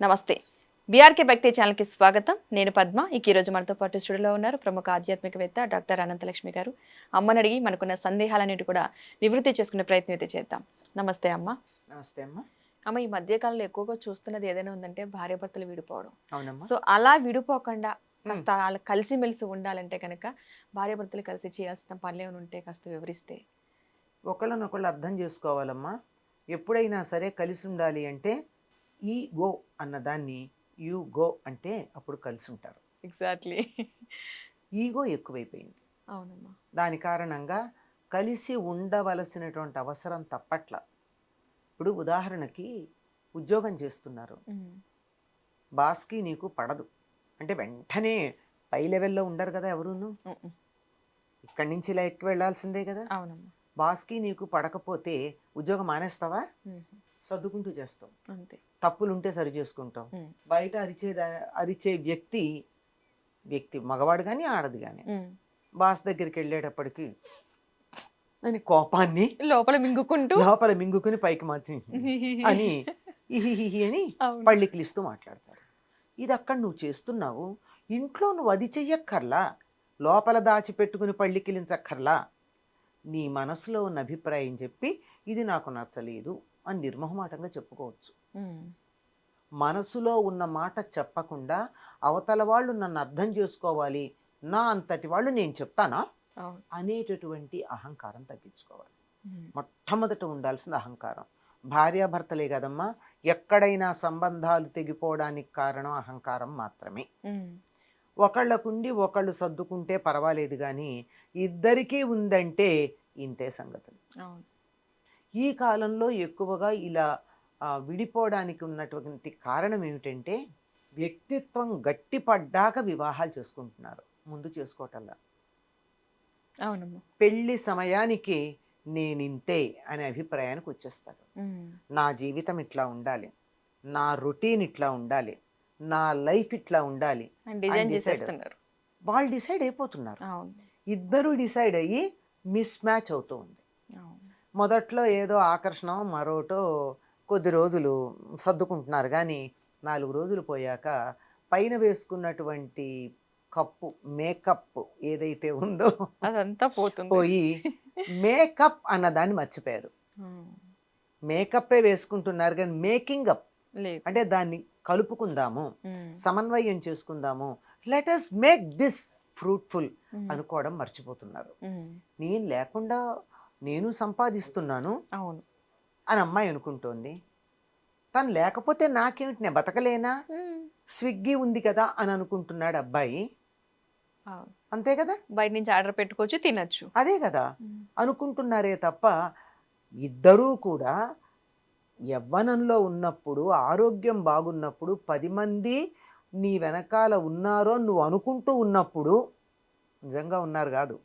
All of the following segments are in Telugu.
నమస్తే. బీఆర్కే భక్తి ఛానల్కి స్వాగతం. నేను పద్మ. ఇక ఈరోజు మనతో పాటు స్టూడియోలో ఉన్నారు ప్రముఖ ఆధ్యాత్మికవేత్త డాక్టర్ అనంతలక్ష్మి గారు. అమ్మని అడిగి మనకున్న సందేహాలన్నిటి కూడా నివృత్తి చేసుకునే ప్రయత్నం అయితే చేద్దాం. నమస్తే అమ్మ. నమస్తే అమ్మా. అమ్మ ఈ మధ్యకాలంలో ఎక్కువగా చూస్తున్నది ఏదైనా ఉందంటే భార్యాభర్తలు విడిపోవడం. అవునమ్మా. సో అలా విడిపోకుండా కాస్త వాళ్ళ కలిసిమెలిసి ఉండాలంటే కనుక భార్యాభర్తలు కలిసి చేయాల్సిన పనులు ఏమైనా ఉంటే కాస్త వివరిస్తే. ఒకళ్ళనొకళ్ళు అర్థం చేసుకోవాలమ్మా. ఎప్పుడైనా సరే కలిసి ఉండాలి అంటే ఈ గో అన్నదాన్ని యు గో అంటే అప్పుడు కలిసి ఉంటారు ఎగ్జాక్ట్లీ ఈగో ఎక్కువైపోయింది. అవునమ్మా. దాని కారణంగా కలిసి ఉండవలసినటువంటి అవసరం తప్పట్ల ఇప్పుడు ఉదాహరణకి ఉద్యోగం చేస్తున్నారు. బాస్కి నీకు పడదు. అంటే వెంటనే పై లెవెల్లో ఉండరు కదా ఎవరును. ఇక్కడి నుంచి ఇలా ఎక్కువ వెళ్ళాల్సిందే కదా. అవునమ్మా. బాస్కి నీకు పడకపోతే ఉద్యోగం మానేస్తావా. సర్దుకుంటూ చేస్తాం. అంతే. తప్పులుంటే సరి చేసుకుంటాం. బయట అరిచే అరిచే వ్యక్తి వ్యక్తి మగవాడు కానీ ఆడది కానీ. బాస్ దగ్గరికి వెళ్ళేటప్పటికి అని కోపాన్ని లోపల మింగుకుంటూ లోపల మింగుకుని పైకి మాత్రం అని ఇహిహిహి అని. పళ్ళికిలిస్తూ మాట్లాడతారు. ఇది అక్కడ నువ్వు చేస్తున్నావు. ఇంట్లో నువ్వు అది చెయ్యక్కర్లా. లోపల దాచిపెట్టుకుని పళ్ళికిలించక్కర్లా నీ మనసులో ఉన్న అభిప్రాయం చెప్పి ఇది నాకు నచ్చలేదు. అని నిర్మోహమాటంగా చెప్పుకోవచ్చు. మనసులో ఉన్న మాట చెప్పకుండా అవతల వాళ్ళు నన్ను అర్థం చేసుకోవాలి నా అంతటి వాళ్ళు నేను చెప్తానా. అనేటటువంటి అహంకారం తగ్గించుకోవాలి. మొట్టమొదట ఉండాల్సిన అహంకారం భార్యాభర్తలే కదమ్మా ఎక్కడైనా సంబంధాలు తెగిపోవడానికి కారణం అహంకారం మాత్రమే. ఒకళ్ళకుండి ఒకళ్ళు సర్దుకుంటే పర్వాలేదు కానీ ఇద్దరికీ ఉందంటే ఇంతే సంగతులు. ఈ కాలంలో ఎక్కువగా ఇలా విడిపోవడానికి ఉన్నటువంటి కారణం ఏమిటంటే వ్యక్తిత్వం గట్టిపడ్డాక వివాహాలు చేసుకుంటున్నారు ముందు చేసుకోవటల్లా అవునమ్మా. పెళ్ళి సమయానికి నేనింతే అనే అభిప్రాయానికి వచ్చేస్తారు. నా జీవితం ఇట్లా ఉండాలి నా రొటీన్ ఇట్లా ఉండాలి నా లైఫ్ ఇట్లా ఉండాలి వాళ్ళు డిసైడ్ అయిపోతున్నారు. అవును. ఇద్దరు డిసైడ్ అయ్యి మిస్ మ్యాచ్ అవుతూ ఉంది. మొదట్లో ఏదో ఆకర్షణ మరోటో కొద్ది రోజులు సర్దుకుంటున్నారు కానీ నాలుగు రోజులు పోయాక పైన వేసుకున్నటువంటి కప్పు మేకప్ ఏదైతే ఉందో అదంతా పోతుంది పోయి మేకప్ అన్నదాన్ని మర్చిపోయారు. మేకప్పే వేసుకుంటున్నారు కానీ మేకింగ్ అప్ అంటే దాన్ని కలుపుకుందాము. సమన్వయం చేసుకుందాము let us make this fruitful. అనుకోవడం మర్చిపోతున్నారు. నేను లేకుండా నేను సంపాదిస్తున్నాను అవును. అని అమ్మాయి అనుకుంటోంది. తను లేకపోతే నాకేమిటి? నేను బతకలేనా. స్విగ్గీ ఉంది కదా అని అనుకుంటున్నాడు అబ్బాయి. అంతే కదా? బయట నుంచి ఆర్డర్ పెట్టుకోవచ్చు తినచ్చు. అదే కదా. అనుకుంటున్నారే తప్ప ఇద్దరూ కూడా యవ్వనంలో ఉన్నప్పుడు ఆరోగ్యం బాగున్నప్పుడు పది మంది నీ వెనకాల ఉన్నారో నువ్వు అనుకుంటూ ఉన్నప్పుడు నిజంగా ఉన్నారు కాదు.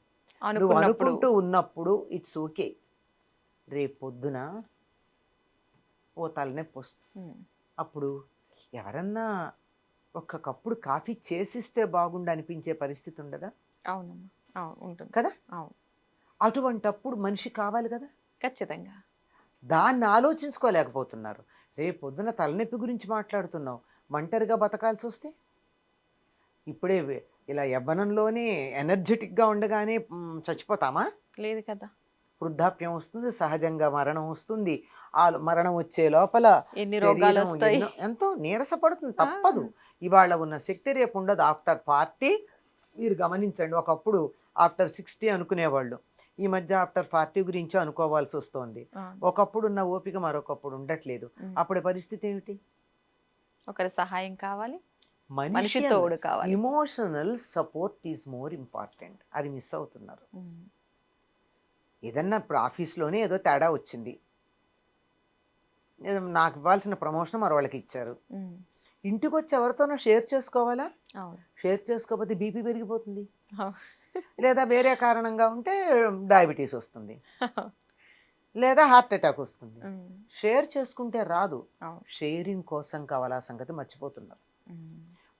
నువ్వు అనుకుంటూ ఉన్నప్పుడు ఇట్స్ ఓకే. రేపు పొద్దున ఓ తలనొప్పి వస్తుంది. అప్పుడు ఎవరన్నా ఒక్క కప్పుడు కాఫీ చేసిస్తే బాగుండు అనిపించే పరిస్థితి ఉండదా? అవునమ్మా. అవును ఉంటుంది. కదా? అవును. అటువంటప్పుడు మనిషి కావాలి కదా? ఖచ్చితంగా. దాన్ని ఆలోచించుకోలేకపోతున్నారు. రేపు పొద్దున తలనొప్పి గురించి మాట్లాడుతున్నావు. ఒంటరిగా బతకాల్సి వస్తే ఇప్పుడే ఇలా యవ్వనంలోనే ఎనర్జెటిక్గా ఉండగానే చచ్చిపోతామా? లేదు కదా. వృద్ధాప్యం వస్తుంది సహజంగా మరణం వస్తుంది. ఆ మరణం వచ్చే లోపల ఎన్ని రోగాలు ఎంతో నీరసపడుతుంది తప్పదు. ఇవాళ ఉన్న శక్తి రేపు ఉండదు. ఆఫ్టర్ ఫార్టీ మీరు గమనించండి ఒకప్పుడు ఆఫ్టర్ సిక్స్టీ అనుకునేవాళ్ళు. ఈ మధ్య ఆఫ్టర్ ఫార్టీ గురించి అనుకోవాల్సి వస్తోంది. ఒకప్పుడు ఉన్న ఓపిక మరొకప్పుడు ఉండట్లేదు. అప్పుడే పరిస్థితి ఏమిటి? ఒకరి సహాయం కావాలి మనిషి తోడు కావాలి. Emotional support is more important అది మిస్ అవుతున్నారు. ఏదన్నా ఇప్పుడు ఆఫీస్లోనే ఏదో తేడా వచ్చింది. నాకు ఇవ్వాల్సిన ప్రమోషన్ మరో వాళ్ళకి ఇచ్చారు. ఇంటికి వచ్చి ఎవరితోనో షేర్ చేసుకోవాలా? షేర్ చేసుకోకపోతే బీపీ పెరిగిపోతుంది. లేదా వేరే కారణంగా ఉంటే డయాబెటీస్ వస్తుంది. లేదా హార్ట్ అటాక్ వస్తుంది. షేర్ చేసుకుంటే రాదు. షేరింగ్ కోసం కావాలా సంగతి మర్చిపోతున్నారు.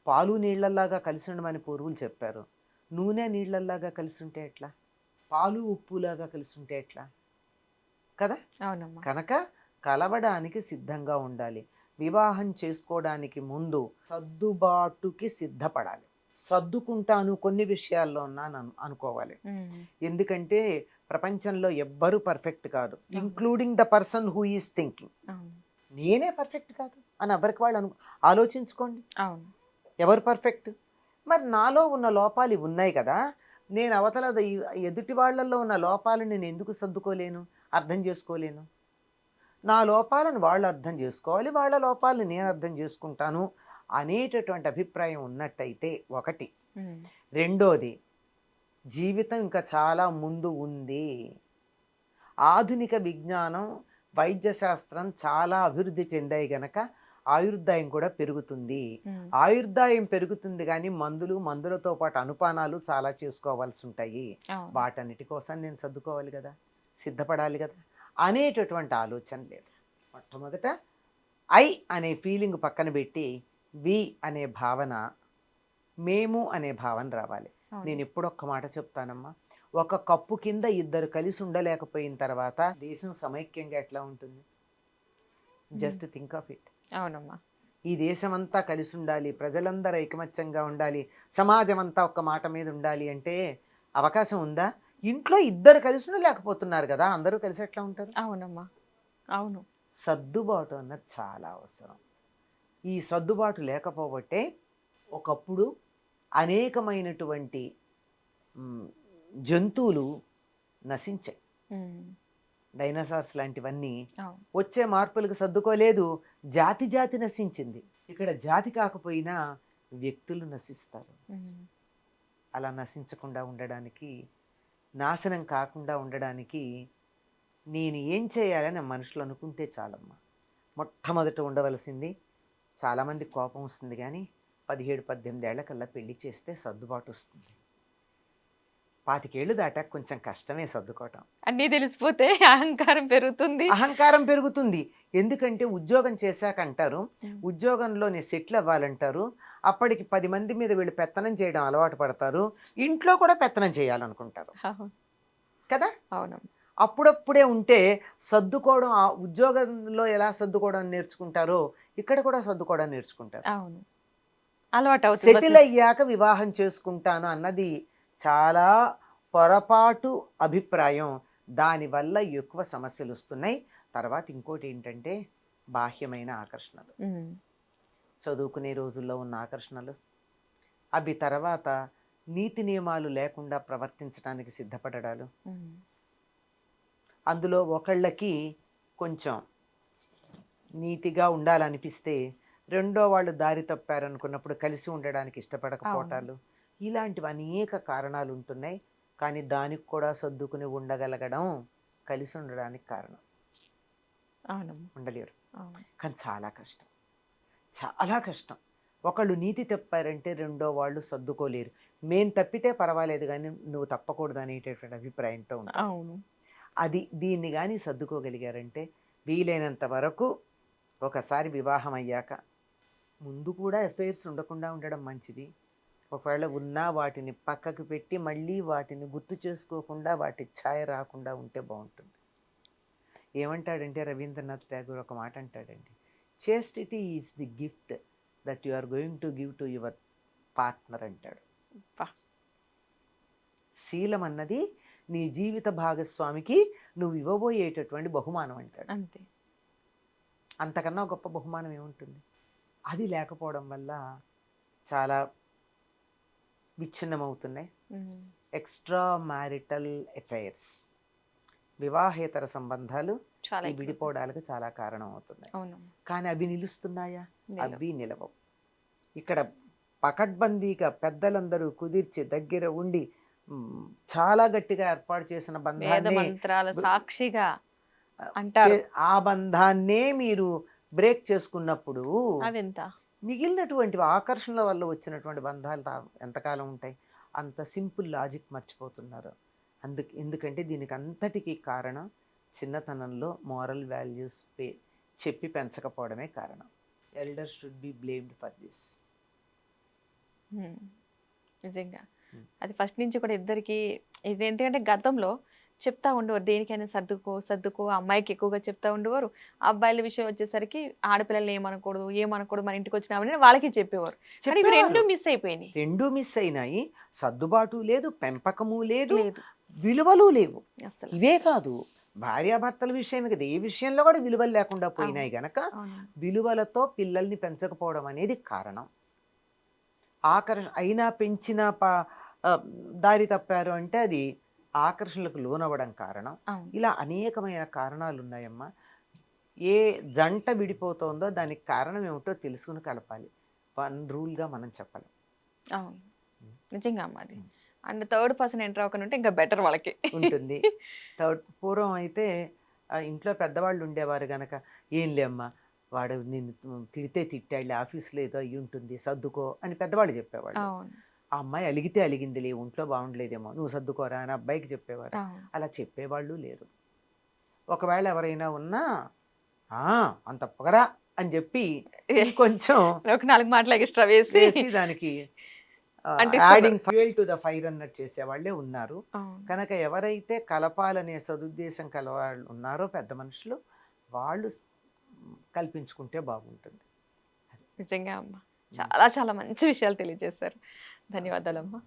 పాలు నీళ్ళల్లాగా కలిసి ఉండమని పూర్వులు చెప్పారు. నూనె నీళ్ళల్లాగా కలిసి ఉంటే ఎట్లా? పాలు ఉప్పులాగా కలిసి ఉంటే ఎట్లా? కదా? అవునమ్మా. కనుక కలవడానికి సిద్ధంగా ఉండాలి. వివాహం చేసుకోవడానికి ముందు సర్దుబాటుకి సిద్ధపడాలి. సర్దుకుంటాను కొన్ని విషయాల్లో ఉన్నాను అను- అనుకోవాలి. ఎందుకంటే ప్రపంచంలో ఎవ్వరూ పర్ఫెక్ట్ కాదు. Including the person who is thinking. నేనే పర్ఫెక్ట్ కాదు అని ఎవరికి వాళ్ళు అను ఆలోచించుకోండి. అవును. ఎవరు పర్ఫెక్ట్? మరి నాలో ఉన్న లోపాలు ఇవి ఉన్నాయి కదా. నేను అవతల ఎదుటి వాళ్ళల్లో ఉన్న లోపాలను నేను ఎందుకు సర్దుకోలేను? అర్థం చేసుకోలేను. నా లోపాలను వాళ్ళు అర్థం చేసుకోవాలి వాళ్ళ లోపాలను నేను అర్థం చేసుకుంటాను అనేటటువంటి అభిప్రాయం ఉన్నట్టయితే ఒకటి. రెండోది జీవితం ఇంకా చాలా ముందు ఉంది. ఆధునిక విజ్ఞానం వైద్య శాస్త్రం చాలా అభివృద్ధి చెందాయి గనక ఆయుర్దాయం కూడా పెరుగుతుంది. ఆయుర్దాయం పెరుగుతుంది కానీ మందులు మందులతో పాటు అనుపానాలు చాలా చేసుకోవాల్సి ఉంటాయి. వాటన్నిటి కోసం నేను సర్దుకోవాలి కదా సిద్ధపడాలి కదా అనేటటువంటి ఆలోచన లేదు. మొట్టమొదట ఐ అనే ఫీలింగ్ పక్కన పెట్టి వి అనే భావన మేము అనే భావన రావాలి. నేను ఎప్పుడు ఒక్క మాట చెప్తానమ్మా ఒక కప్పు కింద ఇద్దరు కలిసి ఉండలేకపోయిన తర్వాత దేశం సమైక్యంగా ఎట్లా ఉంటుంది? Just think of it. అవునమ్మా. ఈ దేశమంతా కలిసి ఉండాలి ప్రజలందరూ ఐకమత్యంగా ఉండాలి సమాజం అంతా ఒక్క మాట మీద ఉండాలి అంటే అవకాశం ఉందా? ఇంట్లో ఇద్దరు కలిసి ఉండలేకపోతున్నారు కదా అందరూ కలిసి ఎట్లా ఉంటారు? అవునమ్మా. అవును. సర్దుబాటు అన్నది చాలా అవసరం. ఈ సర్దుబాటు లేకపోబట్టే ఒకప్పుడు అనేకమైనటువంటి జంతువులు నశించాయి. డైనోసార్స్ లాంటివన్నీ వచ్చే మార్పులకు సర్దుకోలేదు. జాతి జాతి నశించింది. ఇక్కడ జాతి కాకపోయినా వ్యక్తులు నశిస్తారు. అలా నశించకుండా ఉండడానికి నాశనం కాకుండా ఉండడానికి నేను ఏం చేయాలని మనుషులు అనుకుంటే చాలమ్మా. మొట్టమొదట ఉండవలసింది చాలామంది కోపం వస్తుంది కానీ పదిహేడు పద్దెనిమిది ఏళ్ళ కల్లా పెళ్ళి చేస్తే సర్దుబాటు వస్తుంది. పాతికేళ్ళు దాటాక కొంచెం కష్టమే సర్దుకోవటం. అన్నీ తెలిసిపోతే అహంకారం పెరుగుతుంది. అహంకారం పెరుగుతుంది. ఎందుకంటే ఉద్యోగం చేశాక అంటారు. ఉద్యోగంలో నేను సెటిల్ అవ్వాలంటారు అప్పటికి పది మంది మీద వీళ్ళు పెత్తనం చేయడం అలవాటు పడతారు ఇంట్లో కూడా పెత్తనం చేయాలనుకుంటారు. అవును కదా? అవునమ్మా అప్పుడప్పుడే ఉంటే సర్దుకోవడం ఆ ఉద్యోగంలో ఎలా సర్దుకోవడం నేర్చుకుంటారో ఇక్కడ కూడా సర్దుకోవడం నేర్చుకుంటారు. అవును. అలవాటు సెటిల్ అయ్యాక వివాహం చేసుకుంటాను అన్నది చాలా పొరపాటు అభిప్రాయం. దానివల్ల ఎక్కువ సమస్యలు వస్తున్నాయి. తర్వాత ఇంకోటి ఏంటంటే బాహ్యమైన ఆకర్షణలు. చదువుకునే రోజుల్లో ఉన్న ఆకర్షణలు. అవి తర్వాత నీతి నియమాలు లేకుండా ప్రవర్తించడానికి సిద్ధపడడాలు. అందులో ఒకళ్ళకి కొంచెం నీతిగా ఉండాలనిపిస్తే రెండో వాళ్ళు దారి తప్పారనుకున్నప్పుడు కలిసి ఉండడానికి ఇష్టపడకపోవటాలు. ఇలాంటివి అనేక కారణాలు ఉంటున్నాయి కానీ దానికి కూడా సర్దుకుని ఉండగలగడం కలిసి ఉండడానికి కారణం. ఉండలేరు. కానీ చాలా కష్టం. చాలా కష్టం. ఒకళ్ళు నీతి తప్పారంటే రెండో వాళ్ళు సర్దుకోలేరు. మేం తప్పితే పర్వాలేదు కానీ నువ్వు తప్పకూడదు అనేటటువంటి అభిప్రాయంతో అవును. అది దీన్ని కానీ సర్దుకోగలిగారంటే వీలైనంత వరకు ఒకసారి వివాహం అయ్యాక ముందు కూడా ఎఫైర్స్ ఉండకుండా ఉండడం మంచిది. ఒకవేళ ఉన్నా వాటిని పక్కకు పెట్టి మళ్ళీ వాటిని గుర్తు చేసుకోకుండా వాటి ఛాయ రాకుండా ఉంటే బాగుంటుంది. ఏమంటాడంటే రవీంద్రనాథ్ ఠాగూర్ ఒక మాట అంటాడండి chastity is the gift that you are going to give to your partner అంటాడు. శీలం అన్నది నీ జీవిత భాగస్వామికి నువ్వు ఇవ్వబోయేటటువంటి బహుమానం అంటాడు. అంతే. అంతకన్నా గొప్ప బహుమానం ఏముంటుంది? అది లేకపోవడం వల్ల చాలా విచ్ఛిన్నమవుతున్నాయి. ఎక్స్ట్రా మ్యారిటల్ ఎఫైర్స్ వివాహేతర సంబంధాలు చాలా. విడిపోవడానికి చాలా కారణం అవుతున్నాయి కానీ అవి నిలుస్తున్నాయా. అవి నిలవవు ఇక్కడ పకడ్బందీగా పెద్దలందరూ కుదిర్చి దగ్గర ఉండి చాలా గట్టిగా ఏర్పాటు చేసిన బంధాన్ని సాక్షిగా అంటారు. ఆ బంధాన్నే మీరు బ్రేక్ చేసుకున్నప్పుడు అవెంత మిగిలినటువంటి ఆకర్షణల వల్ల వచ్చినటువంటి బంధాలు ఎంతకాలం ఉంటాయి? అంత సింపుల్ లాజిక్ మర్చిపోతున్నారు. అందుకు ఎందుకంటే దీనికి అంతటికీ కారణం చిన్నతనంలో మోరల్ వాల్యూస్ పే చెప్పి పెంచకపోవడమే కారణం. Elder should be blamed for this. నిజంగా. అది ఫస్ట్ నుంచి కూడా ఇద్దరికి ఇది ఎందుకంటే గతంలో చెప్తా ఉండేవారు. దేనికైనా సర్దుకో సర్దుకో అమ్మాయికి ఎక్కువగా చెప్తా ఉండేవారు. అబ్బాయిల విషయం వచ్చేసరికి ఆడపిల్లల్ని ఏమనకూడదు ఏమనకూడదు మన ఇంటికి వచ్చినామని వాళ్ళకి చెప్పేవారు. కానీ ఇవి రెండు. మిస్ అయిపోయినాయి. రెండూ మిస్ అయినాయి. సర్దుబాటు లేదు పెంపకము లేదు లేదు. విలువలు లేవు. అసలు ఇవే కాదు భార్యాభర్తల విషయం కదా ఏ విషయంలో కూడా విలువలు లేకుండా పోయినాయి గనక. విలువలతో పిల్లల్ని పెంచకపోవడం అనేది కారణం. ఆకర్షణ అయినా పెంచిన ప దారి తప్పారు అంటే అది ఆకర్షణలకు లోనవ్వడం కారణం. ఇలా అనేకమైన కారణాలు ఉన్నాయమ్మా ఏ జంట విడిపోతుందో దానికి కారణం ఏమిటో తెలుసుకుని కలపాలి. వన్ రూల్గా మనం చెప్పాలి. అవును. నిజంగా అమ్మ అది. అండ్ థర్డ్ పర్సన్ ఎంటర్ అవ్వకుండా ఉంటే ఇంకా బెటర్ వాళ్ళకి. ఉంటుంది. థర్డ్ పూర్వం అయితే ఇంట్లో పెద్దవాళ్ళు ఉండేవారు గనక ఏం లేమ్మా వాడు నిన్ను తిడితే తిట్టాడు ఆఫీస్లో ఏదో అయ్యి ఉంటుంది సర్దుకో అని పెద్దవాళ్ళు చెప్పేవాళ్ళు. ఆ అమ్మాయి అలిగితే అలిగిందిలే ఒంట్లో బాగుండలేదేమో నువ్వు సర్దుకోరా అని అబ్బాయికి చెప్పేవారు. అలా చెప్పేవాళ్ళు లేరు. ఒకవేళ ఎవరైనా ఉన్నా "ఆ, అంత పొగరా అని చెప్పి కొంచెం ఒక నాలుగు మాటలు ఎక్స్ట్రా వేసి దానికి అంటిస్తున్నారు. Adding fuel to the fire అన్నట్టు చేసేవాళ్ళే ఉన్నారు. కనుక ఎవరైతే కలపాలనే సదుద్దేశం కలవాళ్ళు ఉన్నారో పెద్ద మనుషులు వాళ్ళు కల్పించుకుంటే బాగుంటుంది. నిజంగా అమ్మ. చాలా చాలా మంచి విషయాలు తెలియజేశారు. ధన్యవాదాలమ్మా.